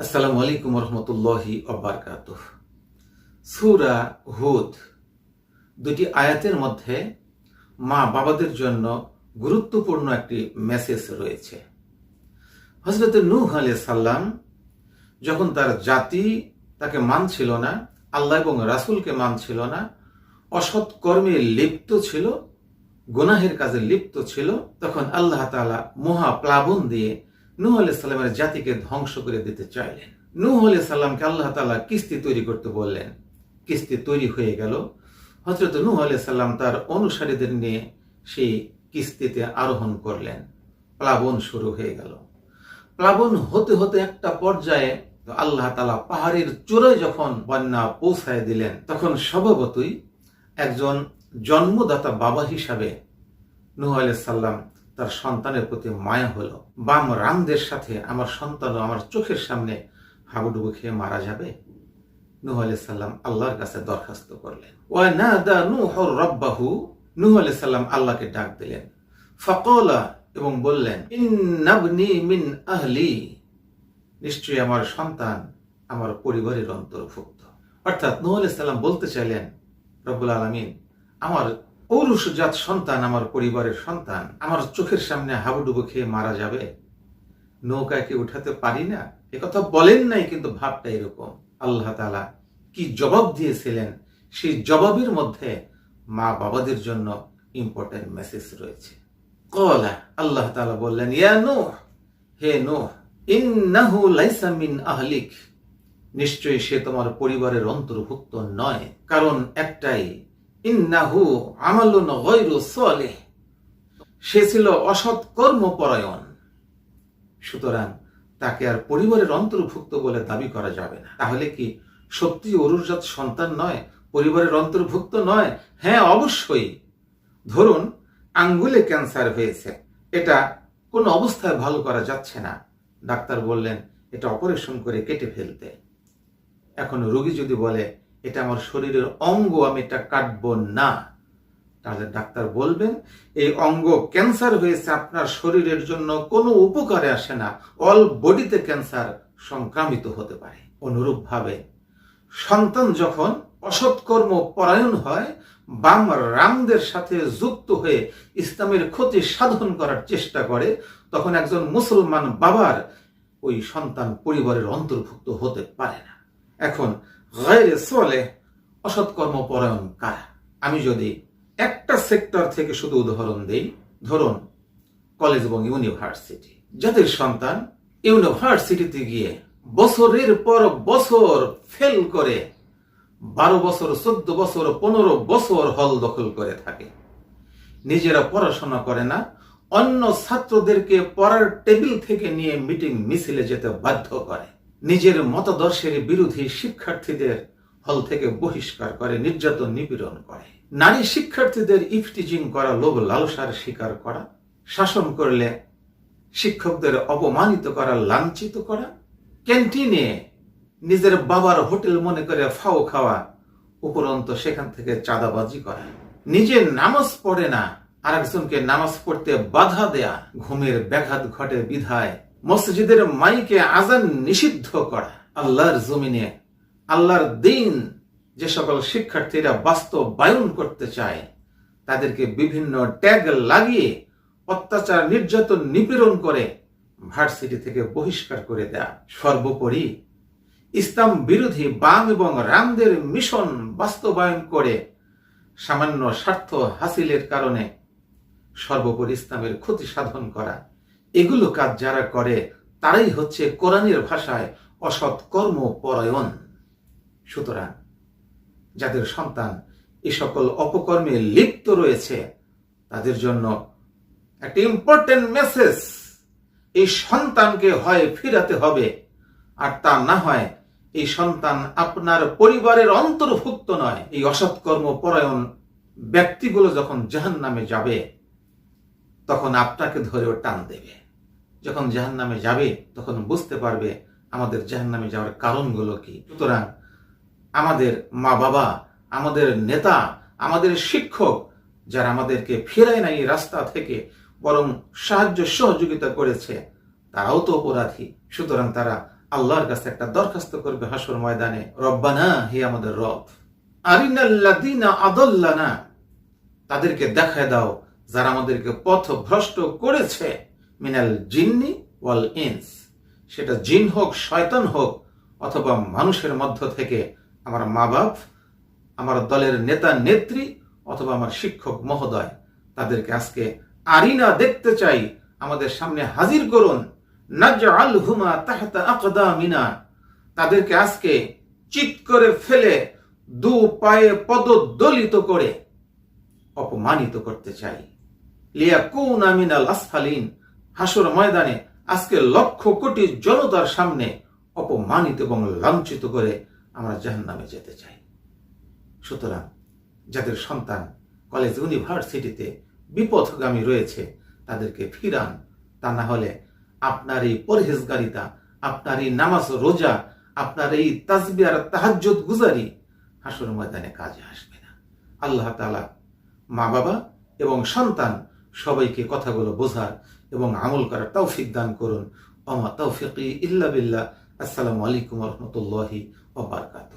আসসালামু আলাইকুম রহমতুল্লাহি অবরকাত সুরা হুদ, দুটি আয়াতের মধ্যে মা বাবাদের জন্য গুরুত্বপূর্ণ একটি মেসেজ রয়েছে। হজরত নূহ আলিয়া সাল্লাম যখন তার জাতি তাকে মানছিল না, আল্লাহ এবং রাসূলকে মানছিল না, অসৎ কর্মে লিপ্ত ছিল, গুনাহের কাজে লিপ্ত ছিল, তখন আল্লাহ তাআলা মহা প্লাবন দিয়ে নূহ আলাইহিস সালামের জাতিকে ধ্বংস করে দিতে চাইলেন। নূহ আলাইহিস সালামকে আল্লাহ তাআলা কিস্তি তৈরি করতে বললেন। কিস্তি তৈরি হয়ে গেল। হযরত নূহ আলাইহিস সালাম তার অনুসারীদের নিয়ে সেই কিস্তিতে আরোহণ করলেন। প্লাবন শুরু হয়ে গেল। প্লাবন হতে হতে একটা পর্যায়ে আল্লাহ তালা পাহাড়ের চূড়ায় যখন বন্যা পৌঁছায় দিলেন, তখন স্বভাবতই একজন জন্মদাতা বাবা হিসাবে নূহ আলাইহিস সালাম তার সন্তানের প্রতি মায়া হলো। বাম রামদের সাথে আমার সন্তানও আমার চোখের সামনে হাবুডুবু খেয়ে মারা যাবে? নূহ সালাম আল্লাহর কাছে দরখাস্ত করলেন। ওয়া নাদা নূহ রাব্বাহু, নূহ সালাম আল্লাহকে ডাক দিলেন। ফাকালা এবং বললেন ইন্নাবনি মিন আহলি। নিশ্চয়ই আমার সন্তান আমার পরিবারের অন্তর্ভুক্ত। অর্থাৎ নূহ সালাম বলতে চাইলেন, রব্বুল আলামিন, আমার পৌরুষজাত সন্তান আমার পরিবারের সন্তান। আমার চোখের সামনে হাবুডুবু খেয়ে মারা যাবে। নৌকাকে উঠাতে পারি না? কথা বলেন নাই, কিন্তু ভাবটা এরকম। আল্লাহ তালা কি জবাব দিয়েছিলেন? সেই জবাবের মধ্যে মা বাবাদের জন্য ইম্পর্টেন্ট মেসেজ রয়েছে। কলা, আল্লাহ তালা বললেন, ইয়া নূহ, হে নূহ, ইন্নাহু লাইসা আহলিক। নিশ্চয়ই সে তোমার পরিবারের অন্তর্ভুক্ত নয়, কারণ একটাই ইন্নাহু আমালুন গৈরু সলেহ। সে ছিল অসৎ কর্মপরায়ণ। সুতরাং তাকে আর পরিবারের অন্তর্ভুক্ত বলে দাবি করা যাবে না। তাহলে কি সত্যি অরুজাত সন্তান নয়? পরিবারের অন্তর্ভুক্ত নয়? হ্যাঁ অবশ্যই। ধরুন, আঙ্গুলে ক্যান্সার হয়েছে। এটা কোন অবস্থায় ভালো করা যাচ্ছে না। ডাক্তার বললেন, এটা অপারেশন করে কেটে ফেলতে। এখন রোগী যদি বলে এটা আমার শরীরের অঙ্গ আমি এটা কাটবো না। তাহলে ডাক্তার বলবেন, এই অঙ্গ ক্যান্সার হয়েছে, আপনার শরীরের জন্য কোনো উপকারে আসে না। অল বডিতে ক্যান্সার সংক্রামিত হতে পারে। অনুরূপ ভাবে সন্তান যখন অসৎকর্ম পরায়ণ হয়, বাম রামদের সাথে যুক্ত হয়ে ইসলামের ক্ষতি সাধন করার চেষ্টা করে, তখন একজন মুসলমান বাবার ওই সন্তান পরিবারের অন্তর্ভুক্ত হতে পারে না। এখন গায়রে সলে অসৎকর্ম পরায়ণ কারা? আমি যদি একটা সেক্টর থেকে শুধু উদাহরণ দেই, ধরুন, কলেজ এবং ইউনিভার্সিটি। যাদের সন্তান ইউনিভার্সিটিতে গিয়ে বছরের পর বছর ফেল করে, বারো বছর, চোদ্দ বছর, পনেরো বছর হল দখল করে থাকে। নিজেরা পড়াশোনা করে না, অন্য ছাত্রদেরকে পড়ার টেবিল থেকে নিয়ে মিটিং, মিছিলে যেতে বাধ্য করে। নিজের মতাদর্শের বিরোধী শিক্ষার্থীদের হল থেকে বহিষ্কার করে, নির্যাতন নিপীড়ন করে। নারী শিক্ষার্থীদের ইফটিজিং করা, লোভ লালসার স্বীকার করা, শাসন করলে শিক্ষকদের অপমানিত করা, লাঞ্ছিত করা, ক্যান্টিনে নিজের বাবার হোটেল মনে করে ফাও খাওয়া, উপরন্ত সেখান থেকে চাঁদাবাজি করা। নিজে নামাজ পড়ে না, আরেকজনকে নামাজ পড়তে বাধা দেয়া, ঘুমের ব্যাঘাত ঘটে বিধায় মসজিদের মাইকে আজান নিষিদ্ধ করা। আল্লাহর জমিনে, আল্লাহর দিন যে সকল শিক্ষার্থীরা বাস্তবায়ন করতে চায়, তাদেরকে বিভিন্ন ট্যাগ লাগিয়ে অত্যাচার, নির্যাতন, নিপীড়ন করে ভার্সিটি থেকে বহিষ্কার করে দেয়া। সর্বোপরি ইসলাম বিরোধী বাম এবং রামদের মিশন বাস্তবায়ন করে সামান্য স্বার্থ হাসিলের কারণে সর্বোপরি ইসলামের ক্ষতি সাধন করা। এগুলো কাজ যারা করে, তারাই হচ্ছে কোরআনের ভাষায় অসৎ কর্ম পরায়ণ সুতরাং যাদের সন্তান এ সকল অপকর্মে লিপ্ত রয়েছে, তাদের জন্য একটা ইম্পর্টেন্ট মেসেজ এই সন্তানকে হয় ফিরাতে হবে। আর তা না হয়, এই সন্তান আপনার পরিবারের অন্তর্ভুক্ত নয়। এই অসৎকর্ম পরায়ণ ব্যক্তিগুলো যখন জাহান নামে যাবে, তখন আপনাকে ধরেও টান দেবে। যখন জাহান নামে যাবে, তখন বুঝতে পারবে আমাদের জাহান নামে যাওয়ার কারণগুলো কি। সুতরাং আমাদের মা বাবা আমাদের নেতা, আমাদের শিক্ষক, যারা আমাদেরকে ফেরায় না এই রাস্তা থেকে, বরং সাহায্য সহযোগিতা করেছে, তারাও তো অপরাধী। সুতরাং তারা আল্লাহর কাছে একটা দরখাস্ত করবে হাসর ময়দানে, রব্বানা, হে আমাদের রব আদল্লানা। তাদেরকে দেখায় দাও, যারা আমাদেরকে পথ ভ্রষ্ট করেছে। মিনাল জিন্নি ওয়াল ইনস। সেটা জিন হোক, শয়তান হোক, অথবা মানুষের মধ্য থেকে আমার মা বাপ আমার দলের নেতা, নেত্রী, অথবা আমার শিক্ষক মহোদয়, তাদেরকে আজকে আরিনা দেখতে চাই। আমাদের সামনে হাজির করুন। আকদামিনা। তাদেরকে আজকে চিৎ করে ফেলে, দু পায়ে পদদলিত করে অপমানিত করতে চাই। লিয়াকুনা মিনাল আসফালিন। হাসর ময়দানে আজকে লক্ষ কোটি জনতার সামনে অপমানিত এবং লাঞ্ছিত করে আমরা জাহান্নামে যেতে চাই। সুতরাং যাদের সন্তান কলেজ ইউনিভার্সিটিতে বিপথগামী রয়েছে, তাদেরকে ফিরান। তা না হলে আপনার এই পরহেজগারিতা, আপনার এই নামাজ রোজা, আপনার এই তাজবি আর তাহাজ্জুদ গুজারি হাসর ময়দানে কাজে আসবে না। আল্লাহ তালা মা বাবা এবং সন্তান সবাইকে কথাগুলো বোঝার এবং আমল করার তৌফিক দান করুন। অমা তৌফিক ইল্লা বিল্লাহ। আসসালামু আলাইকুম রহমতুল্লাহি ও বারাকাতুহু।